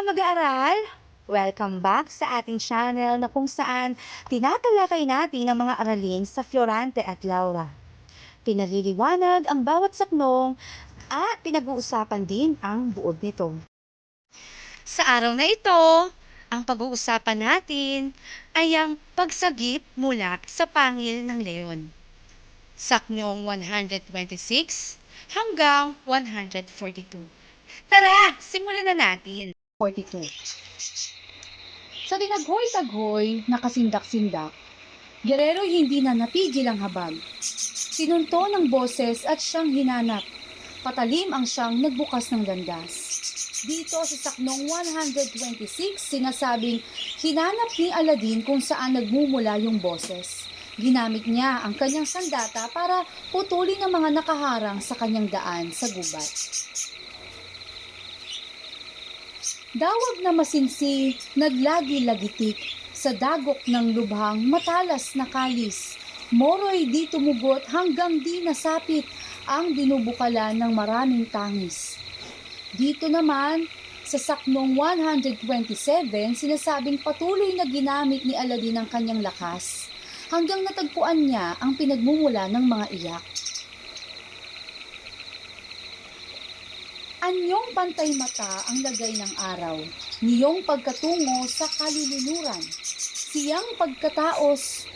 Mga mag-aaral! Welcome back sa ating channel na kung saan tinatalakay natin ang mga aralin sa Florante at Laura. Pinaliliwanag ang bawat saknong at pinag-uusapan din ang buod nito. Sa araw na ito, ang pag-uusapan natin ay ang pagsagip mula sa pangil ng leon. Saknong 126 hanggang 142. Tara, simulan na natin. 42. Sa tinaghoy-taghoy na kasindak-sindak, Guerrero hindi na napigil ang habag. Sinunto ng boses at siyang hinanap. Patalim ang siyang nagbukas ng landas. Dito sa saknong 126, sinasabing hinanap ni Aladdin kung saan nagmumula yung boses. Ginamit niya ang kanyang sandata para putulin ang mga nakaharang sa kanyang daan sa gubat. Dawag na masinsi, naglagi-lagitik, sa dagok ng lubhang matalas na kalis. Moroy di tumugot hanggang di nasapit ang binubukalan ng maraming tangis. Dito naman, sa saknong 127, sinasabing patuloy na ginamit ni Aladdin ang kanyang lakas hanggang natagpuan niya ang pinagmumula ng mga iyak. Anyong pantay mata ang lagay ng araw, niyong pagkatungo sa kalulunuran, siyang pagkataos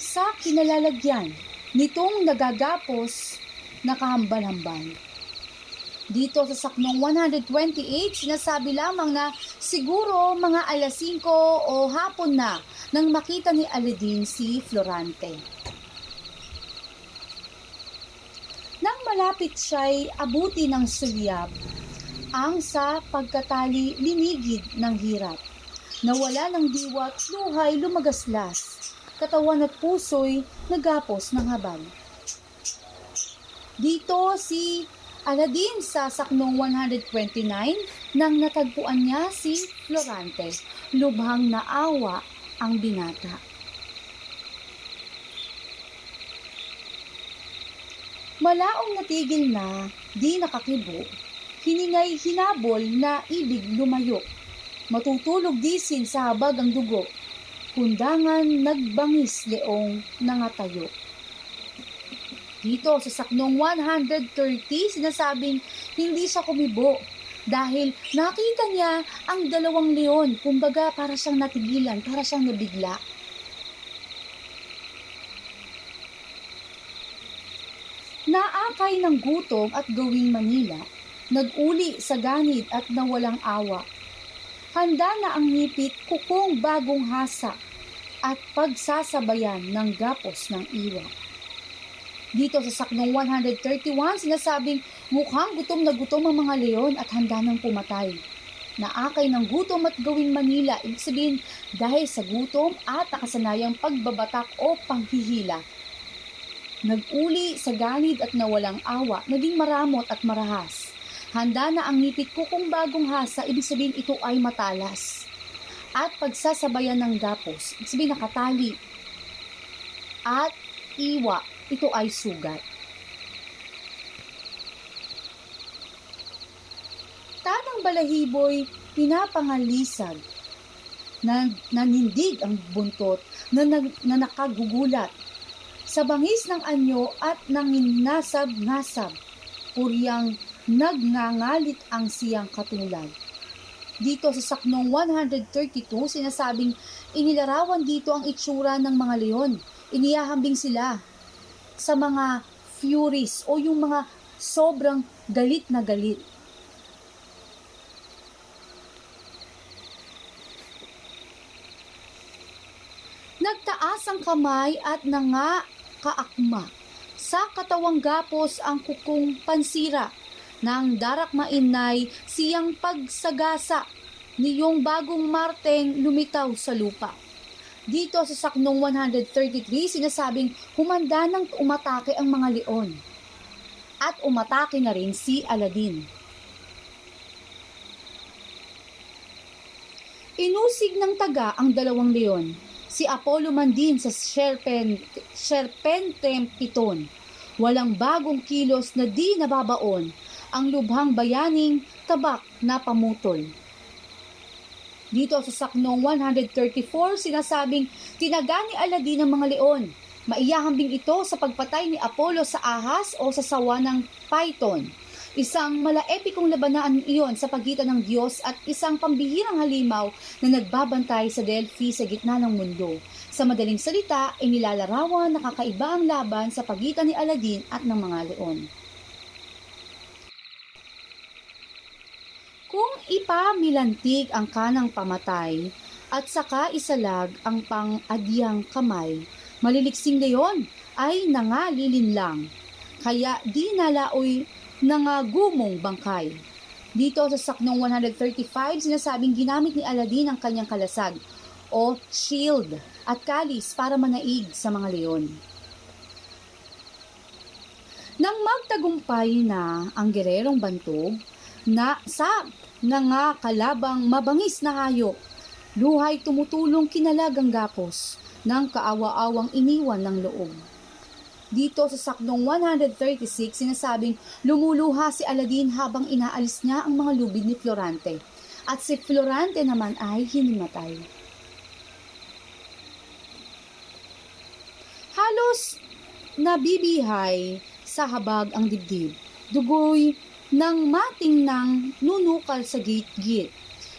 sa kinalalagyan, nitong nagagapos na kahambal-hambal. Dito sa saknong 128, sinasabi lamang na siguro mga alas 5 o hapon na nang makita ni Aladdin si Florante. Nang malapit siya'y abuti ng sulyap, ang sa pagkatali linigid ng hirap. Nawala ng diwat, luhay lumagaslas, katawan at puso'y nagapos ng habag. Dito si Aladdin sa saknong 129 nang natagpuan niya si Florante, lubhang naawa ang binata. Malaong natigil na, di nakakibo, hiningay hinabol na ibig lumayo. Matutulog disin sa habag ang dugo, kundangan nagbangis leong nangatayo. Dito sa saknong 130, sinasabing hindi siya kumibo dahil nakita niya ang dalawang leon, kumbaga para siyang natigilan, para siyang nabigla. Naakay ng gutom at gawing Manila, nag-uli sa ganid at nawalang awa. Handa na ang ngipit kukong bagong hasa at pagsasabayan ng gapos ng iwa. Dito sa saknong 131, sinasabing mukhang gutom na gutom ang mga leon at handa nang pumatay. Naakay ng gutom at gawing Manila, ibig sabihin dahil sa gutom at nakasanayang pagbabatak o panghihila. Nag-uli sa ganid at nawalang awa, naging maramot at marahas. Handa na ang ngipit ko kung bagong hasa, ibig sabihin ito ay matalas. At pagsasabayan ng gapos, ibig sabihin nakatali. At iwa, ito ay sugat. Tamang balahiboy, pinapangalisag, na nanindig ang buntot, na, na, na nakagugulat, sa bangis ng anyo at nanginasab-ngasab, puryang nagngangalit ang siyang katulad. Dito sa saknong 132, sinasabing inilarawan dito ang itsura ng mga leon. Iniyahambing sila sa mga furies o yung mga sobrang galit na galit. Nagtaas ang kamay at nanga kaakma. Sa katawang gapos ang kukong pansira. Nang darak mainay siyang pagsagasa niyong bagong marteng lumitaw sa lupa. Dito sa saknong 133, sinasabing humanda nang umatake ang mga leon. At umatake na rin si Aladdin. Inusig ng taga ang dalawang leon. Si Apollo man din sa Serpent, Serpentem Piton. Walang bagong kilos na di nababaon ang lubhang bayaning tabak na pamutol. Dito sa saknong 134, sinasabing tinaga ni Aladdin ang mga leon. Maiyahambing ito sa pagpatay ni Apollo sa ahas o sa sawa ng python. Isang malaepikong labanaan iyon sa pagitan ng Diyos at isang pambihirang halimaw na nagbabantay sa Delphi sa gitna ng mundo. Sa madaling salita, inilalarawan na kakaiba ang laban sa pagitan ni Aladdin at ng mga leon. Kung ipamilantig ang kanang pamatay at saka isalag ang pang-adyang kamay, maliliksing leon ay nangalilin lang. Kaya di nalaoy nangagumong bangkay. Dito sa saknong 135, sinasabing ginamit ni Aladdin ang kanyang kalasag o shield at kalis para manaig sa mga leon. Nang magtagumpay na ang gererong bantog, na sa nangakalabang mabangis na hayop, luhay tumutulong kinalagang gapos ng kaawa-awang iniwan ng loob. Dito sa sakdong 136, sinasabing lumuluha si Aladdin habang inaalis niya ang mga lubid ni Florante. At si Florante naman ay hinimatay. Halos nabibihay sa habag ang dibdib. Dugoy ng mating ng nunukal sa git-git.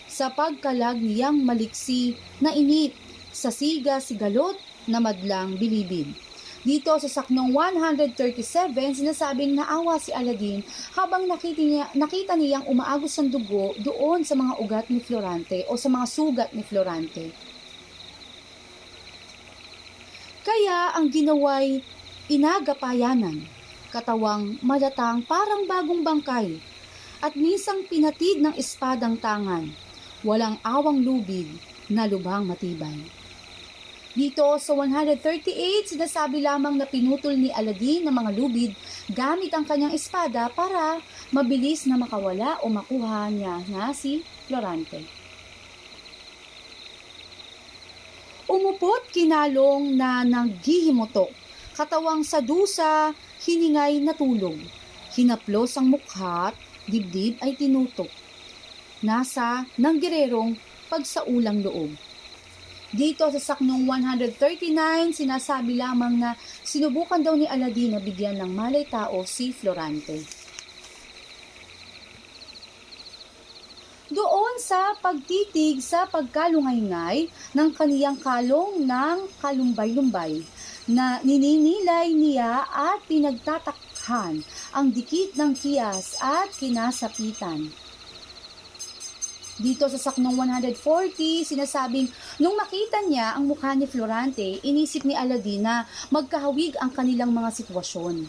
Sa pagkalag niyang maliksi na init sa siga sigalot na madlang bilibid. Dito sa saknong 137, sinasabing naawa si Aladdin habang nakita, niya, nakita niyang umaagos ang dugo doon sa mga ugat ni Florante o sa mga sugat ni Florante. Kaya ang ginaway inagapayanan, katawang malatang parang bagong bangkay, at minsang pinatid ng espadang tangan, walang awang lubid na lubhang matibay. Dito sa 138, sinasabi lamang na pinutol ni Aladdin ng mga lubid gamit ang kanyang espada para mabilis na makawala o makuha niya na si Florante. Umupot kinalong na naghihimutok, katawang sa dusa, hiningay na tulog. Hinaplos ang mukha dibdib ay tinutok. Nasa ng gererong pagsaulang loob. Dito sa saknong 139, sinasabi lamang na sinubukan daw ni Aladdin na bigyan ng malay tao si Florante. Doon sa pagtitig sa pagkalungay-ngay ng kaniyang kalong ng kalumbay-lumbay na nininilay niya at pinagtatakhan ang dikit ng kiyas at kinasapitan. Dito sa saknong 140, sinasabing nung makita niya ang mukha ni Florante, inisip ni Aladdin na magkahawig ang kanilang mga sitwasyon.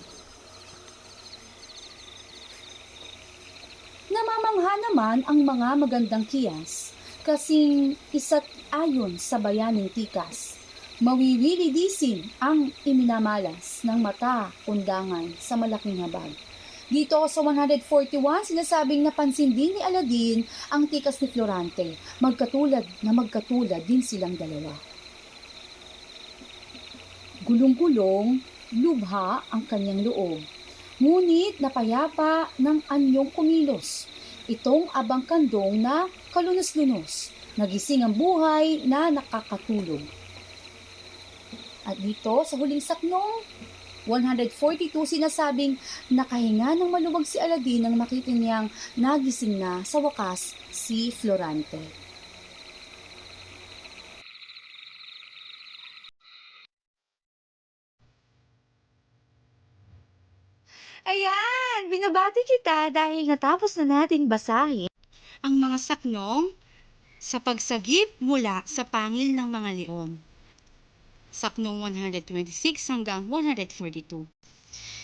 Namamangha naman ang mga magandang kiyas, kasing isa't ayon sa bayaning tikas. Mawiwilidisin ang iminamalas ng mata kundangan sa malaking habag. Dito sa 141, sinasabing napansin din ni Aladdin ang tikas ni Florante. Magkatulad na magkatulad din silang dalawa. Gulong-gulong, lubha ang kanyang loob. Ngunit napayapa ng anyong kumilos. Itong abang kandong na kalunos-lunos. Nagising ang buhay na nakakatulog. At dito sa huling saknong 142 sinasabing nakahinga ng maluwag si Aladdin nang makita niyang nagising na sa wakas si Florante. Ayan! Binabati kita dahil natapos na natin basahin ang mga saknong sa pagsagip mula sa pangil ng mga leon. Saknong 126 hanggang 142.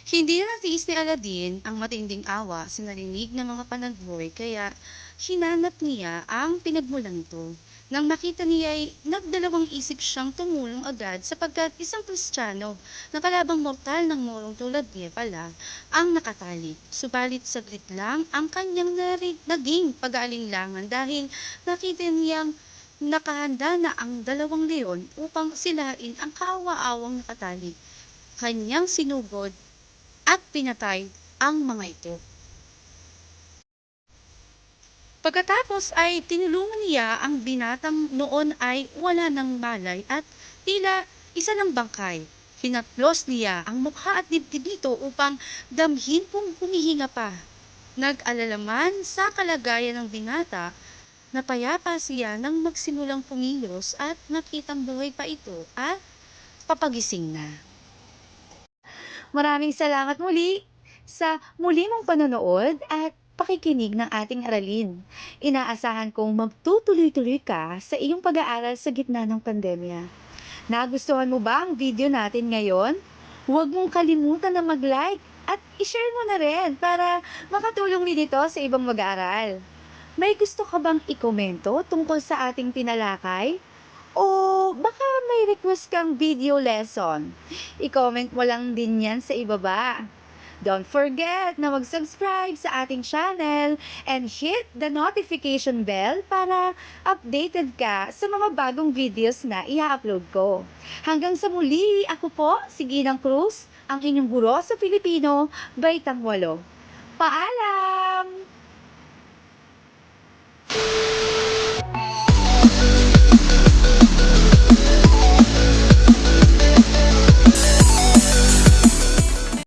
Hindi na natiis ni Aladdin ang matinding awa sa narinig ng mga panagboy kaya hinanap niya ang pinagmulan nito. Nang makita niya ay nagdalawang isip siyang tumulong agad sapagkat isang Kristiyano na kalabang mortal ng morong tulad niya pala ang nakatali. Subalit saglit lang ang kanyang naging pag-aalinlangan dahil nakita niyang nakahanda na ang dalawang leon upang silain ang kawa-awang nakatali. Kanyang sinugod at pinatay ang mga ito. Pagkatapos ay tinulungan niya ang binatang noon ay wala ng malay at tila isa ng bangkay. Hinaplos niya ang mukha at dibdib nito upang damhin kung humihinga pa. Nag-alala man sa kalagayan ng binata, napayapa siya nang magsimulang pumilos at nakitang buhay pa ito at papagising na. Maraming salamat muli sa muli mong panonood at pakikinig ng ating aralin. Inaasahan kong magtutuloy-tuloy ka sa iyong pag-aaral sa gitna ng pandemya. Nagustuhan mo ba ang video natin ngayon? Huwag mong kalimutan na mag-like at i-share mo na rin para makatulong din ito sa ibang mag-aaral. May gusto ka bang ikomento tungkol sa ating tinalakay? O baka may request kang video lesson? I-comment mo lang din yan sa ibaba. Don't forget na mag-subscribe sa ating channel and hit the notification bell para updated ka sa mga bagong videos na i-upload ko. Hanggang sa muli, ako po, si Ginang Cruz, ang inyong guro sa Filipino, Baitang Walo. Paalam!